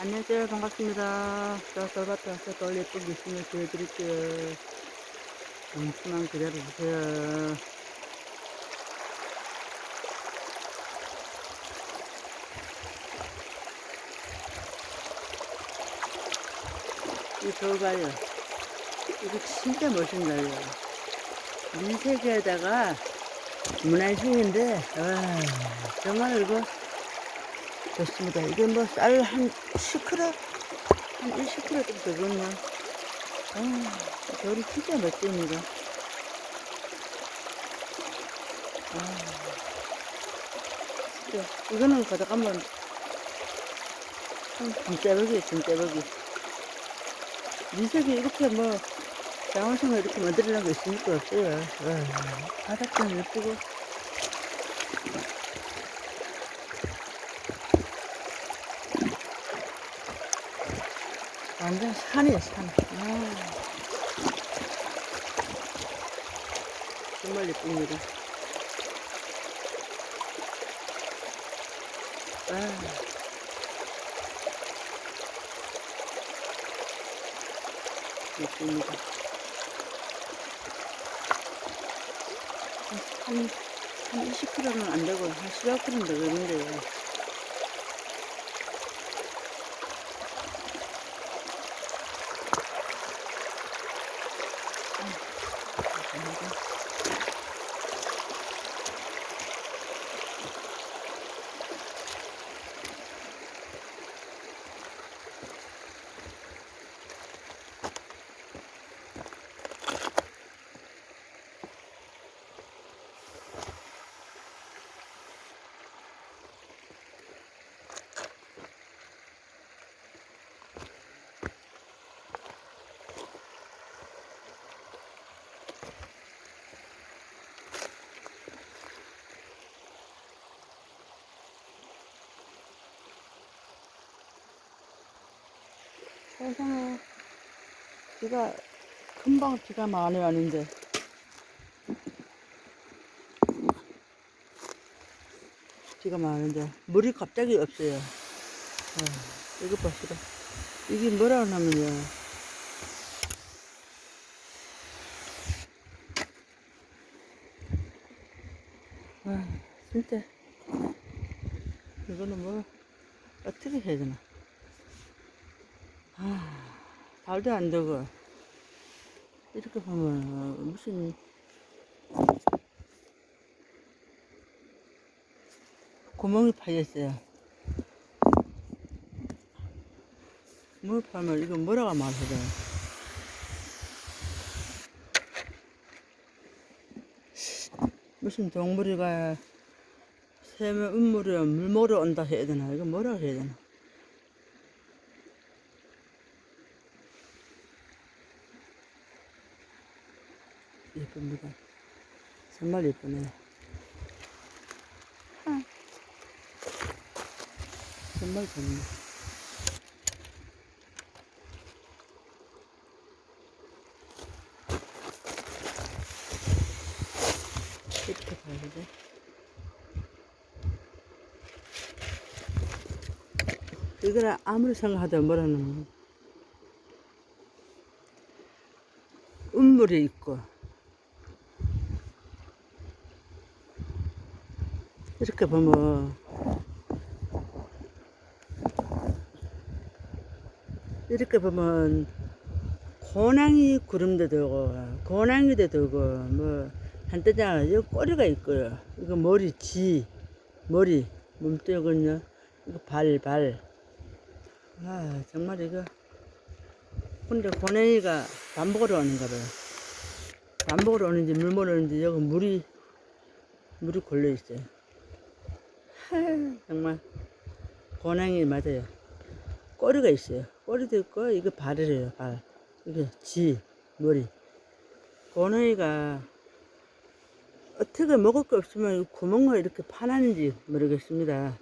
안녕하세요. 반갑습니다. 저 돌밭에 와서 돌 예쁘게 있으면 보여드릴게요. 잠시만 기다려주세요. 이돌 봐요. 이거 진짜 멋있나요? 민색에다가 문화생인데, 와, 정말 이거 좋습니다. 이게 뭐 쌀 한 10kg? 한 20kg 좀 되겠나? 아, 별이 진짜 멋집니다. 아, 진짜. 이거는 가져가면 참 진짜벽이, 진짜벽이. 민석이 이렇게 뭐, 장원성을 이렇게 만들어놓은 거 있으니까 없어요. 와, 바닥도 예쁘고. 완전 산이야, 산. 아, 정말 예쁩니다. 아. 예쁩니다. 한, 한 20kg는 안 되고, 한 15kg는 되겠는데요. 세상에 비가 금방 비가 많이 왔는데 비가 많은데 물이 갑자기 없어요. 아, 이거 봅시다. 이게 뭐라 하냐면요. 아, 진짜 이거는 뭐 어떻게 해야 되나? 아, 말도 안 되고 이렇게 보면 어, 무슨 구멍이 파였어요. 물 파면 이거 뭐라고 되나? 무슨 동물이가 새면 음물이 물 먹으러 온다 해야 되나? 이거 뭐라 해야 되나? 예쁩니다. 정말 예쁘네요. 아. 정말 좋네. 이렇게 봐야 되죠? 이거를 아무리 생각하다 뭐라는 음물이 있고 이렇게 보면 이렇게 보면 고낭이 구름도 되고 고낭이도 되고 뭐 한때잖아 여기 꼬리가 있고요. 이거 머리 지 머리 몸뚱이거든요. 이거 발발. 아 정말 이거. 근데 고냉이가 밥 먹으러 오는가 봐요. 밥 먹으러 오는지 물 먹으러 오는지 여기 물이 물이 걸려 있어요 정말 고낭이 맞아요. 꼬리가 있어요. 꼬리도 있고 이거 발이래요. 발. 이게 지 머리. 고낭이가 어떻게 먹을 게 없으면 이 구멍을 이렇게 파놨는지 모르겠습니다.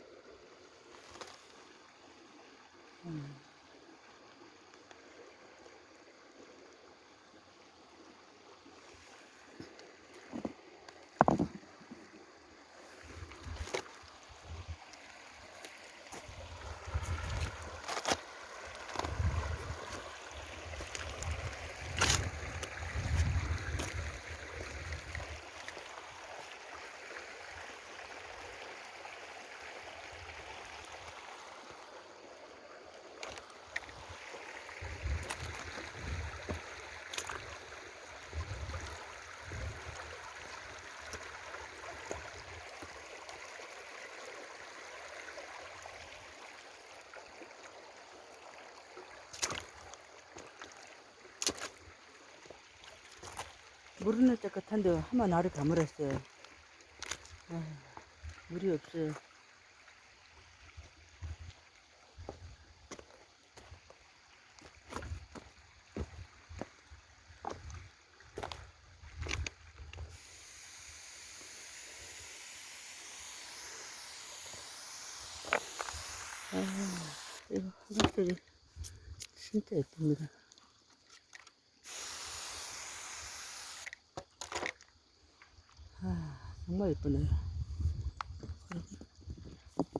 물은 깨끗한데 한번 알을 가물었어요. 아, 물이 없어요. 아, 이거 화장실이 진짜 예쁩니다. 아, 정말 예쁘네요.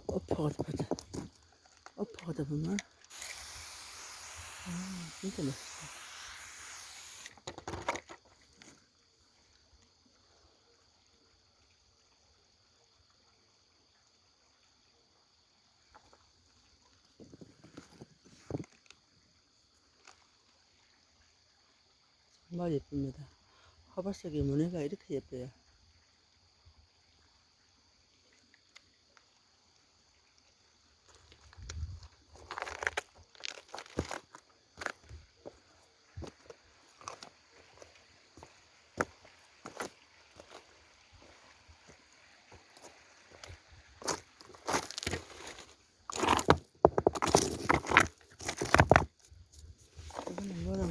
엎어가다 보자. 엎어가다 보면, 아, 진짜 멋있어. 정말 예쁩니다. 화발색의 무늬가 이렇게 예뻐요. 이거는 뭐라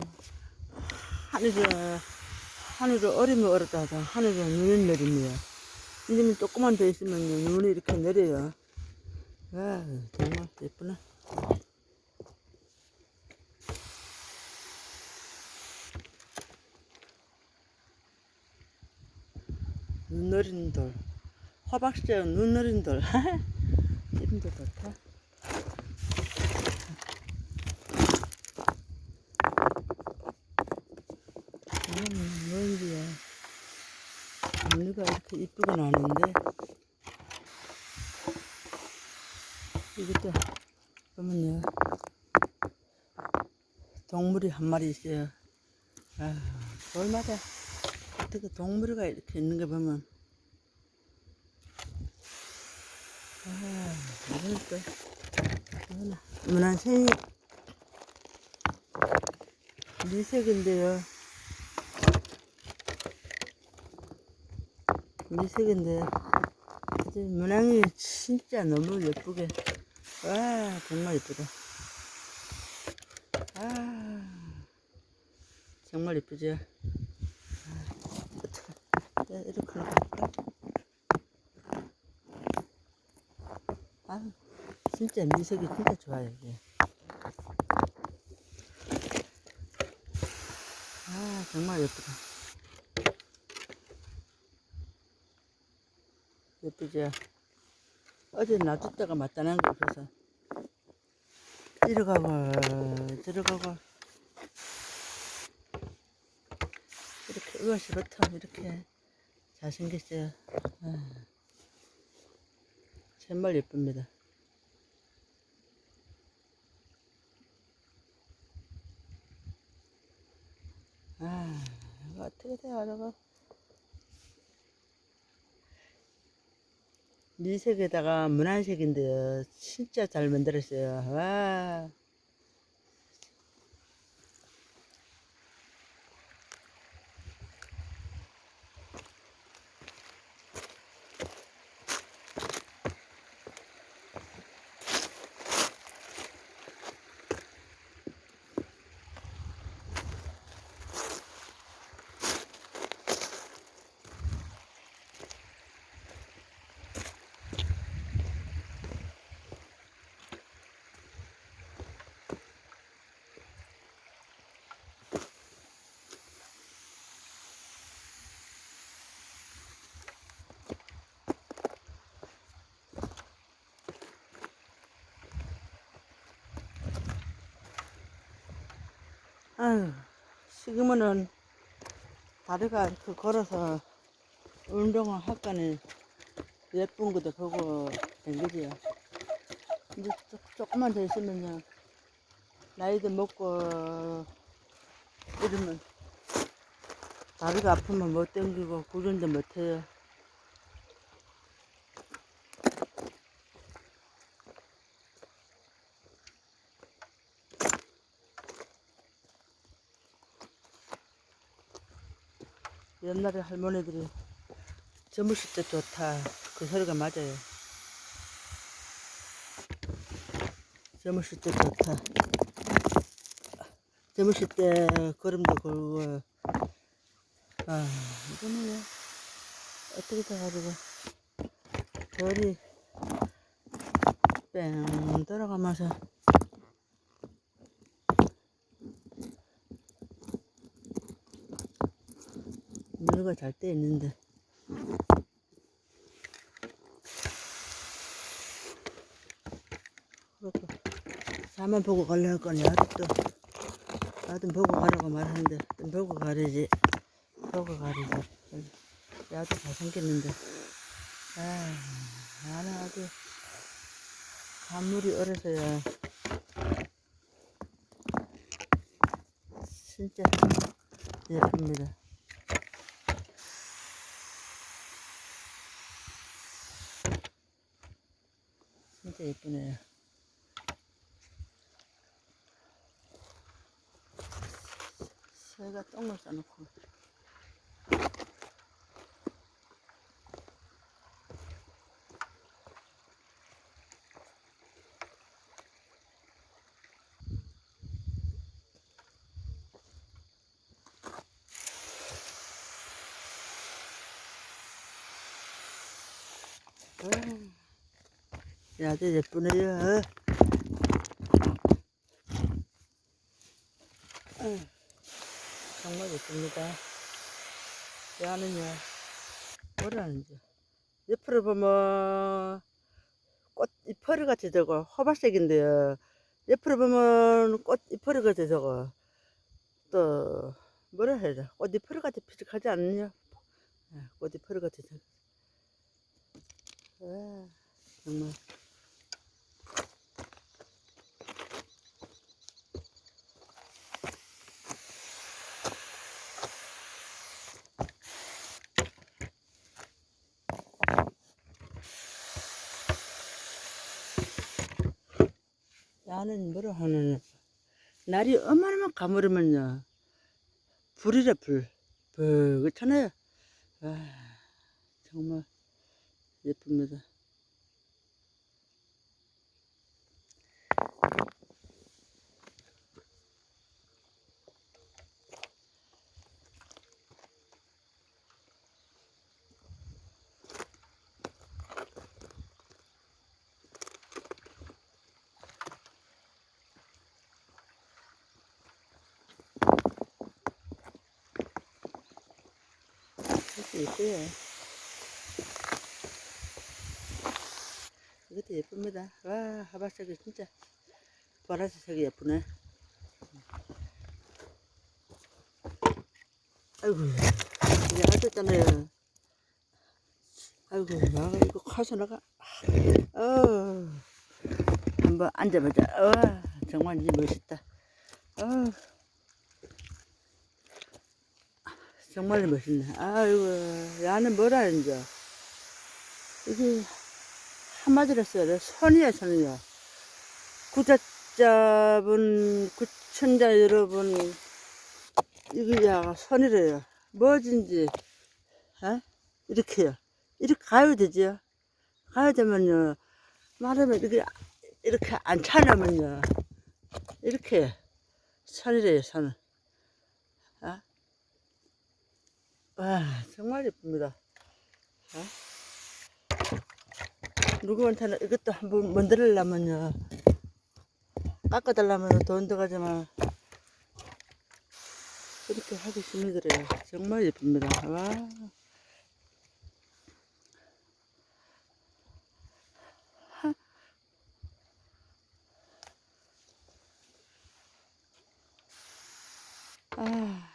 하늘에 하늘에 얼음이 얼었다 하다 하늘에 눈이 내립니다. 이제는 조금만 더 있으면 눈이 이렇게 내려요. 와 정말 예쁘네. 눈 내리는 돌. 호박씨는 눈 내리는 돌. 이름도 좋다. 음, 뭔지야. 무늬가 이쁘게 나는데, 이것도, 보면요. 동물이 한 마리 있어요. 아, 돌마다 어떻게 동물이가 이렇게 있는 거 보면, 아, 이건 또, 이거는 문안생이 미색인데요. 미색인데 이제 문양이 진짜 너무 예쁘게. 와 정말 예쁘다. 아 정말 예쁘지? 아, 이렇게 할까? 아 진짜 미색이 진짜 좋아요 이게. 아 정말 예쁘다 예쁘죠? 어제 놔뒀다가 맞다난 거 없어서 이러가고 들어가고. 이렇게 으아시부터 이렇게 잘생겼어요. 아, 정말 예쁩니다. 아 이거 어떻게 돼가지고 미색에다가 문안색인데요. 진짜 잘 만들었어요. 와. 아유, 지금은 다리가 이렇게 걸어서 운동을 할까는 예쁜 것도 보고 된 거지요. 이제 조, 조금만 더 있으면요. 나이도 먹고 이러면 다리가 아프면 못 당기고 구전도 못 해요. 옛날에 할머니들이 저무실 때 좋다. 그 소리가 맞아요. 저무실 때 좋다. 저무실 때 걸음도 걸고, 아, 이거는 왜 어떻게 돼가지고, 별이 뺑 돌아가면서 물가 잘 때 있는데. 그렇고 사만 보고 가려 할 거니 아직도. 나도 보고 가라고 말하는데 좀 보고 가려지. 보고 가려지. 야도 잘 생겼는데. 아 나는 아주 감물이 어려서야. 진짜. 예쁩니다. 진짜 예쁘네요. 새가 똥을 싸놓고. 아, 야들 예쁘네요. 어. 정말 예쁩니다. 야는요, 뭐라는지. 옆으로 보면 꽃 이파리 같이 저거 호박색인데요. 옆으로 보면 꽃 이파리 같이 저거 또 뭐라 해야 돼? 꽃 이파리 같이 피직하지 않느냐? 예, 꽃 이파리 같이 저거. 와, 정말. 나는 뭐라 하느냐. 날이 어마어마 가물으면요. 불이래, 불. 불, 그렇잖아요. 아, 정말 예쁩니다. 예뻐요. 이것도 예쁩니다. 와, 하박색이 진짜 보라색이 예쁘네. 아이고, 이게 아셨잖아요. 아이고, 나가 이거 커서 나가. 어, 한번 앉아보자. 와, 정말 이 멋있다. 어. 정말 멋있네. 아이고, 야는 뭐라 하는지. 이게 한마디로 써야 손이야, 손이야. 구자자분, 구천자 여러분, 이게 야, 손이래요. 뭐든지, 어? 이렇게요. 이렇게 가야 되죠. 가야 되면요. 말하면 이렇게, 이렇게 안 차려면요. 이렇게 손이래요, 손. 어? 와, 정말 예쁩니다. 어? 누구한테는 이것도 한번 만들려면요. 깎아달라면 돈 들어가지만 이렇게 하기 힘들어요. 정말 예쁩니다. 와. 하. 아.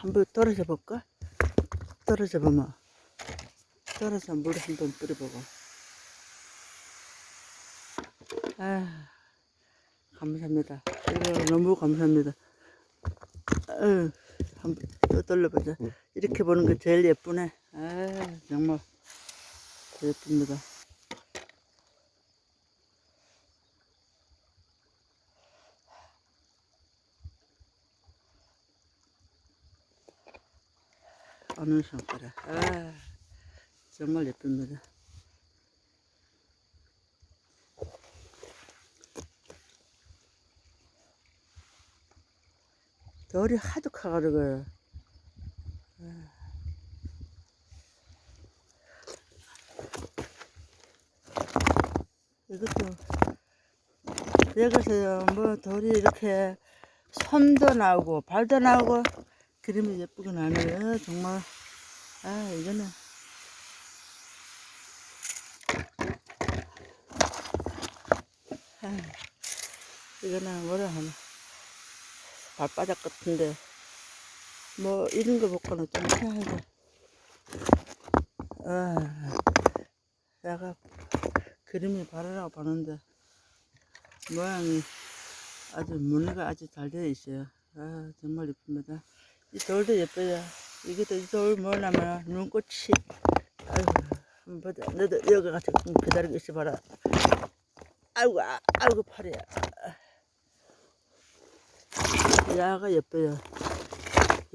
한번 떨어져 볼까? 떨어져 보면 떨어져 물 한 번 뿌려보고. 아 감사합니다. 이거 너무 감사합니다. 아유 한번 또 돌려보자. 이렇게 보는 게 제일 예쁘네. 아 정말 예쁩니다 어느 손가락. 아, 정말 예쁩니다. 돌이 하도 커가지고. 아. 이것도 여기서 뭐 돌이 이렇게 손도 나오고 발도 나오고 그림이 예쁘게 나네요 정말. 아 이거는. 아, 이거는 뭐라 하나. 발바닥 같은데. 뭐 이런 거 보고는 좀 희한하게 아 내가 그림이 바르라고 봤는데 모양이 아주 무늬가 아주 잘 되어 있어요. 아 정말 예쁩니다. 이 돌도 예뻐요. 이것도 이돌 뭐냐면 눈꽃이 아이고 한번 보자. 너도 여기 좀 기다리고 있어봐라. 아이고 아, 아이고 팔이야. 야가 예뻐요.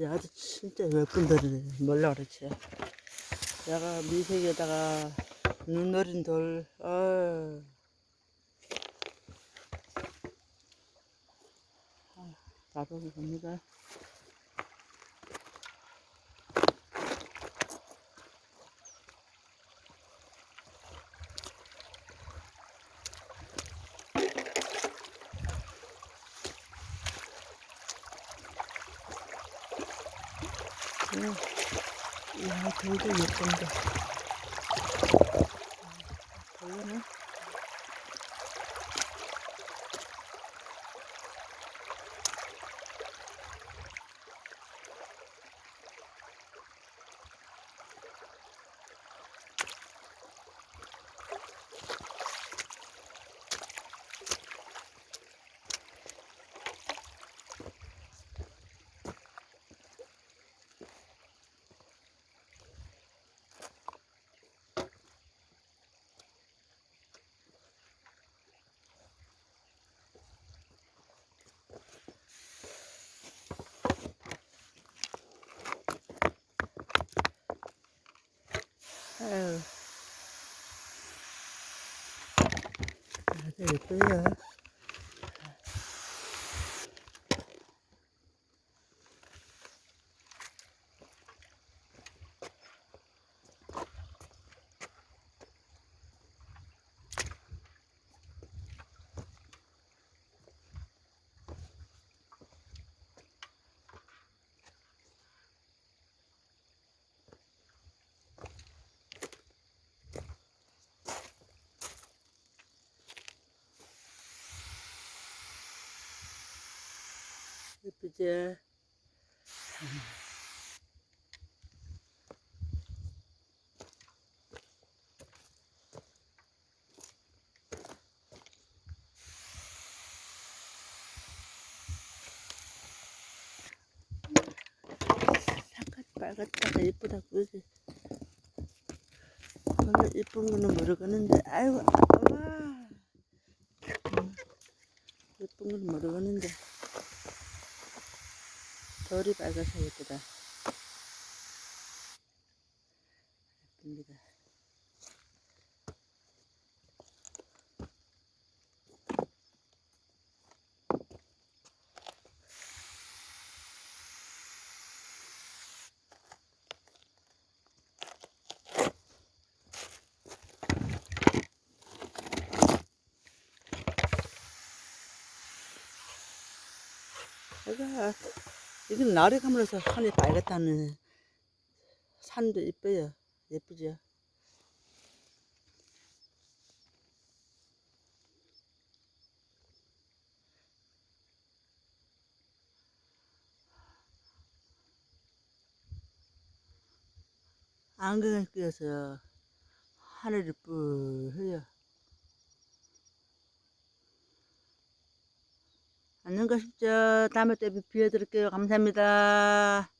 야도 진짜 예쁜 돌이네. 몰라 그렇지. 야가 미색에다가 눈 어린 돌. 어. 나보고 갑니다. 야, 돌도 예쁜데. 보이나? 아유. 아주 예쁘요. 예쁘지? 빨갛다가 예쁘다 그러지? 별로 예쁜 거는 모르겠는데. 아이고 와 예쁜 건 모르겠는데 돌이 빨가서 예쁘다. 예쁩니다. 제가 이건 날에 가면서 산이 빨갛다는 산도 이뻐요. 예쁘죠? 안경을 끼어서 하늘이 뿌해요. 안녕 가십시오. 다음에 또 뵈드릴게요. 감사합니다.